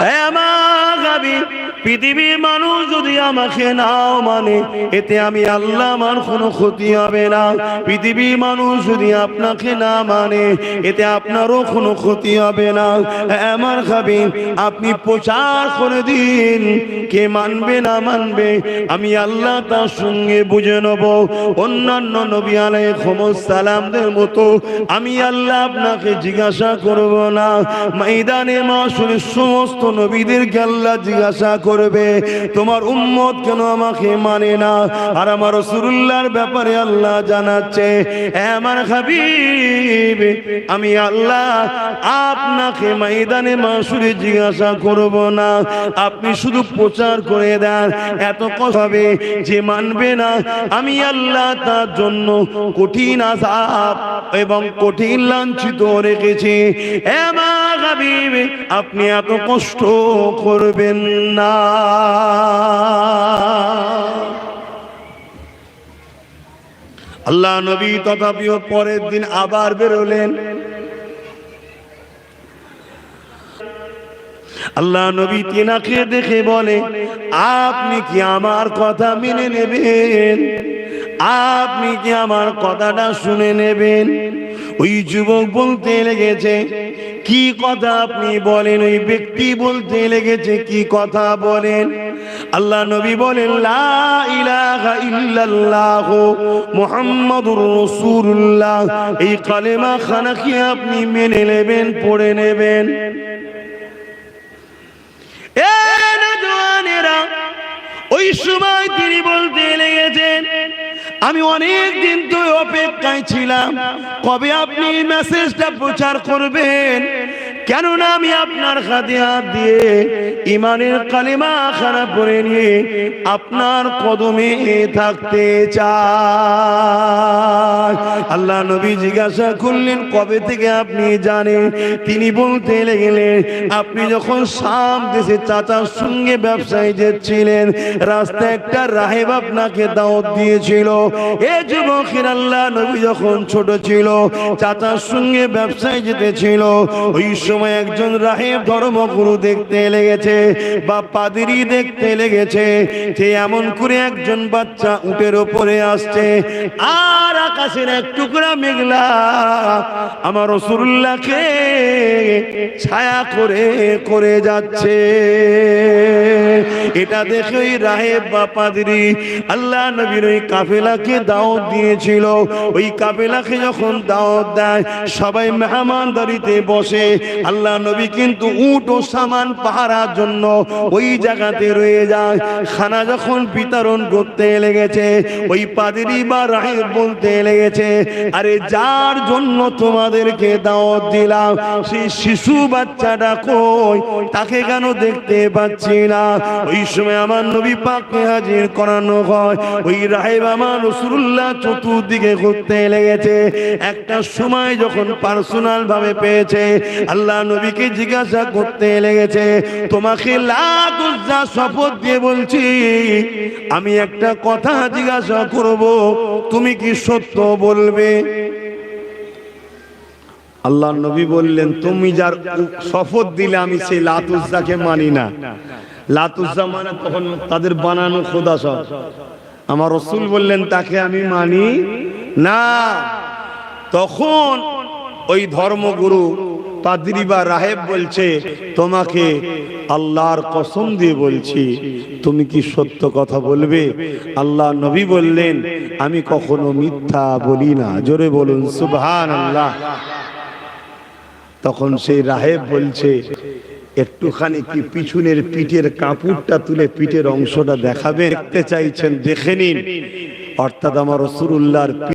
হ্যাঁ আমার গাবি পৃথিবীর মানুষ যদি আমাকে নাও মানে এতে আমি আল্লাহ আমার কোনো ক্ষতি হবে না। পৃথিবীর মানুষ যদি আপনাকে না মানে এতে আপনারও কোনো ক্ষতি হবে না। আমার খাবি আপনি প্রচার করে দিন। কে মানবে না মানবে, আমি আল্লাহ তার সঙ্গে বুঝে নেব। অন্যান্য নবী আলাই সালামদের মতো আমি আল্লাহ আপনাকে জিজ্ঞাসা করব না। ময়দানে মাসুরের সমস্ত নবীদেরকে আল্লাহ জিজ্ঞাসা করবে। তোমার উম্মত কেন আমাকে মানে না? আর আমার রসুল্লাহর ব্যাপারে আল্লাহ জানাচ্ছে আমার হাবিব, আমি আল্লাহ আপনাকে ময়দানে মাসুরে জিজ্ঞাসা করব না। আপনি শুধু প্রচার করে দেন, এত কথা হবে যে মানবে না। আমি আল্লাহ তার জন্য কঠিন আজাব এবং কঠিন লাঞ্ছিত রেখেছি। এ আমার হাবিব, আপনি এত কষ্ট করবেন না। আল্লাহ নবী তথাপিও পরের দিন আবার বেরোলেন। আল্লাহ নবী তিনাকে দেখে বলে, আপনি কি আমার কথা মেনে নেবেন? আপনি কি আমার কথাটা শুনে নেবেন? ওই যুবক বলতে লেগেছে কি কথা আপনি বলেন? ওই ব্যক্তি বলতে লেগেছে কি কথা বলেন? আল্লাহ নবী বলেন, লা ইল্লাল্লাহ এই কালেমা খানা কি আপনি মেনে নেবেন, পড়ে নেবেন? ওই সময় তিনি বলতে লেগেছেন, আমি অনেক দিন তো অপেক্ষায় ছিলাম। কবে আপনি মেসেজটা প্রচার করবেন? কেননা আমি আপনার হাতে হাত দিয়ে ইমানের কালিমা খারাপ করে নিয়ে আপনার কদমে থাকতে চাই। আল্লাহ নবী জিজ্ঞাসা করলেন, কবে থেকে আপনি জানেন? তিনি বলতে লেগেলেন, আপনি যখন শাম দেশে চাচার সঙ্গে ব্যবসায় যাচ্ছিলেন, রাস্তায় একটা রাহেব আপনাকে দাওয়াত দিয়েছিল। এ যুবকের আল্লাহ নবী যখন ছোট ছিল, চাচার সঙ্গে ব্যবসায় যেতেছিল, ওই সময় একজন রাহেব ধর্মগুরু দেখতে লেগেছে, বা পাদিরি দেখতে লেগেছে, যে এমন করে একজন বাচ্চা উটের ওপরে আসছে, আর আকাশের এক টুকরা মেঘলা, আমার রসুল্লাহকে ছায়া করে করে যাচ্ছে। এটা দেখে ওই রাহেব বা পাদরি আল্লাহ নবীর ওই কাফেলাকে দাওয়াত দিয়েছিল। ওই কাফেলাকে যখন দাওয়াত দেয়, সবাই মেহমানদারিতে বসে আল্লাহ নবী কিন্তু উট ও সামান পাহারার জন্য ওই জায়গাতে রয়ে যায়। খানা যখন বিতরণ করতে লেগেছে, ওই পাদরি বা রাহেব বলতে লেগেছে, আরে যার জন্য তোমাদেরকে দাওয়াত দিলাম, সেই শিশু বাচ্চাটা কই? তাকে কেন দেখতে পাচ্ছি না? ওই সময় আমার নবী পাককে হাজির করানো হয়। ওই রাহেব আমার রসুল্লাহ চতুর্দিকে ঘুরতে লেগেছে। একটা সময় যখন পার্সোনাল ভাবে পেয়েছে, আল্লাহ নবীকে জিজ্ঞাসা করতে লেগেছে, তোমাকে লাগুজা শপথ দিয়ে বলছি, আমি একটা কথা জিজ্ঞাসা করব, তুমি কি সত্য বলবে? আল্লাহ নবী বললেন, তুমি যার শপথ দিলে আমি সেই লাতুজ্জাকে মানি না। লাতুজ্জা মানে তখন তাদের বানানো খোদা সব। আমার রসুল বললেন, তাকে আমি মানি না। তখন ওই ধর্মগুরু পাদ্রি বা রাহেব বলছে, তোমাকে আল্লাহর কসম দিয়ে বলছি, তুমি কি সত্য কথা বলবে? আল্লাহ নবী বললেন, আমি কখনো মিথ্যা বলি না। জোরে বলুন সুবহান আল্লাহ তখন সেই রাহেব বলছে, একটুখানি কি পিছনের পিঠের কাপড়টা তুলে পিঠের অংশটা দেখাবে? দেখতে চাইছেন, দেখে নিন। অর্থাৎ আমার রসুল্লাহর